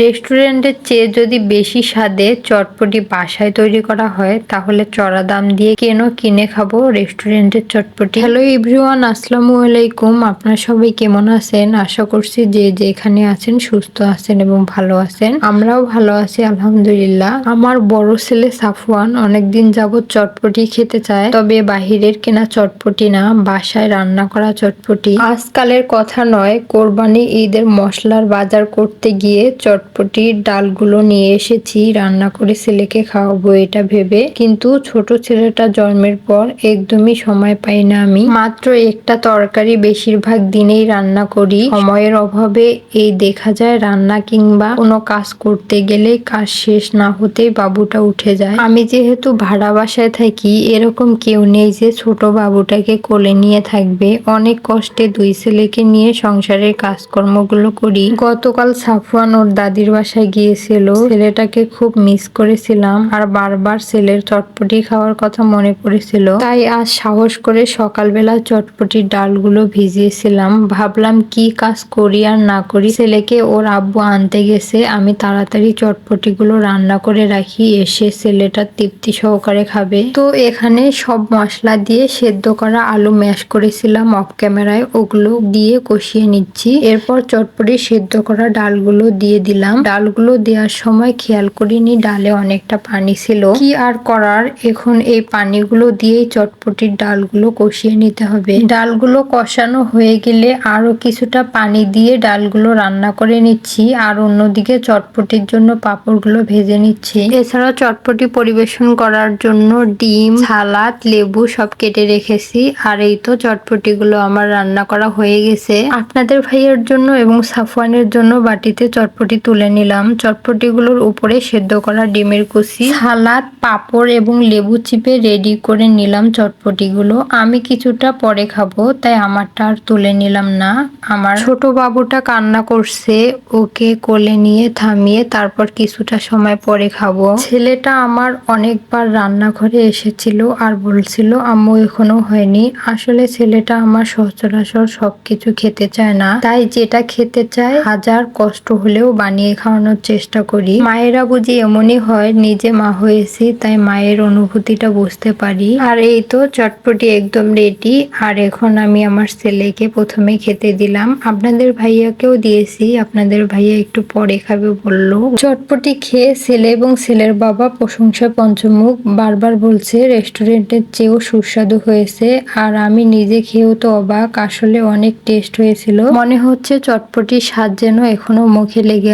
রেস্টুরেন্টের চেয়ে যদি বেশি স্বাদে চটপটি বাসায় তৈরি করা হয়, তাহলে চড়া দাম দিয়ে কেন কিনে খাব রেস্টুরেন্টের চটপটি? হ্যালো এভরিওয়ান আসসালামু আলাইকুম। আপনার সবাই কেমন আছেন? আশা করছি যে যেখানে আছেন সুস্থ আছেন এবং ভালো আছেন। আমরাও ভালো আছি, আলহামদুলিল্লাহ। আমার বড় ছেলে সাফওয়ান অনেকদিন যাবত চটপটি খেতে চায়, তবে বাহিরের কেনা চটপটি না, বাসায় রান্না করা চটপটি। আজকালের কথা নয়, কোরবানি ঈদের মশলার বাজার করতে গিয়ে চটপটির ডালগুলো নিয়ে এসেছি, রান্না করে ছেলেকে খাওয়াবো এটা ভেবে। কিন্তু ছোট ছেলেটা জন্মের পর একদমই সময় পাই না আমি। মাত্র একটা তরকারি বেশিরভাগ দিনেই রান্না করি। সময়ের অভাবে এই দেখা যায় রান্না কিংবা কোনো কাজ করতে গেলে কাজ শেষ না হতেই বাবুটা উঠে যায়। আমি যেহেতু ভাড়া বাসায় থাকি, এরকম কেউ নেই যে ছোট বাবুটাকে কোলে নিয়ে থাকবে। অনেক কষ্টে দুই ছেলেকে নিয়ে সংসারের কাজকর্মগুলো করি। গতকাল সাফওয়ান ওর দাদির বাসায় গিয়েছিল। ছেলেটাকে খুব মিস করেছিলাম আর বারবার ছেলের চটপটি খাওয়ার কথা মনে পড়েছিল। তাই আজ সাহস করে সকালবেলা চটপটির ডালগুলো ভিজিয়েছিলাম। ভাবলাম কি কাজ করি আর না করি, ছেলেকে ওর আব্বু আনতে গেছে। আমি তাড়াতাড়ি চটপটিগুলো রান্না করে রাখি, এসে ছেলেটা তৃপ্তি সহকারে খাবে। তো এখানে সব মশলা দিয়ে সেদ্ধ করা আলু ম্যাশ করেছিলাম অফ ক্যামেরায় ওগুলো দিয়ে কষিয়ে নিচ্ছি। এরপর চটপটি সেদ্ধ করা ডালগুলো দিয়ে দিলাম। ডালগুলো দেওয়ার সময় খেয়াল করিনি, ডালে অনেকটা পানি ছিল। কি আর করার? এখন এই পানিগুলো দিয়েই চটপটির ডালগুলো কষিয়ে নিতে হবে। ডালগুলো কষানো হয়ে গেলে আরও কিছুটা পানি দিয়ে ডালগুলো রান্না করে নিচ্ছি আর অন্যদিকে চটপটির জন্য পাঁপড়গুলো ভেজে নিচ্ছি। এছাড়া চটপটি পরিবেশন করার জন্য ডিম, সালাদ, লেবু সব কেটে রেখেছি আর এই তো চটপটিগুলো আমার রান্না করা হয়ে গেছে। আপনাদের ভাইয়ের জন্য এবং সাফওয়ানের জন্য বাটিতে চটপটি তুলে নিলাম। চটপটিগুলোর উপরে সেদ্ধ করা ডিমের কুচি, সালাদ, পাঁপড় এবং লেবু চিপে রেডি করে নিলাম চটপটিগুলো। আমি কিছুটা পরে খাব, তাই আমারটা আর তুলে নিলাম না। আমার ছোট বাবুটা কান্না করছে, ওকে কোলে নিয়ে থামিয়ে তারপর কিছুটা সময় পরে খাব। ছেলেটা আমার অনেকবার রান্নাঘরে এসেছিল আর বলছিল, আম্মু, এখনও হয়নি। আসলে ছেলেটা আমার সচরাচর সবকিছু খেতে চায় না, তাই যেটা খেতে চায়, হাজার কষ্ট হলেও বানিয়ে খাওয়ানোর চেষ্টা করি। মায়েরা বুঝি এমনই হয়, নিজে মা হয়েছি, তাই মায়ের অনুভূতিটা বুঝতে পারি। আর এই তো চটপটি একদম রেডি আর এখন আমি আমার ছেলেকে প্রথমে খেতে দিলাম। আপনাদের ভাইয়াকেও দিয়েছি, আপনাদের ভাইয়া একটু পরে খাবে বলল। চটপটি খেয়ে ছেলে এবং ছেলের বাবা প্রশংসা পঞ্চমুখ, বারবার বলছে, রেস্টুরেন্টের চেয়েও সুস্বাদু হয়েছে। আর আমি নিজে খেয়েও তো অবাক, আসলে অনেক টেস্ট হয়েছিল। মনে হচ্ছে চটপটির স্বাদ যেন এখনও মুখে লেগে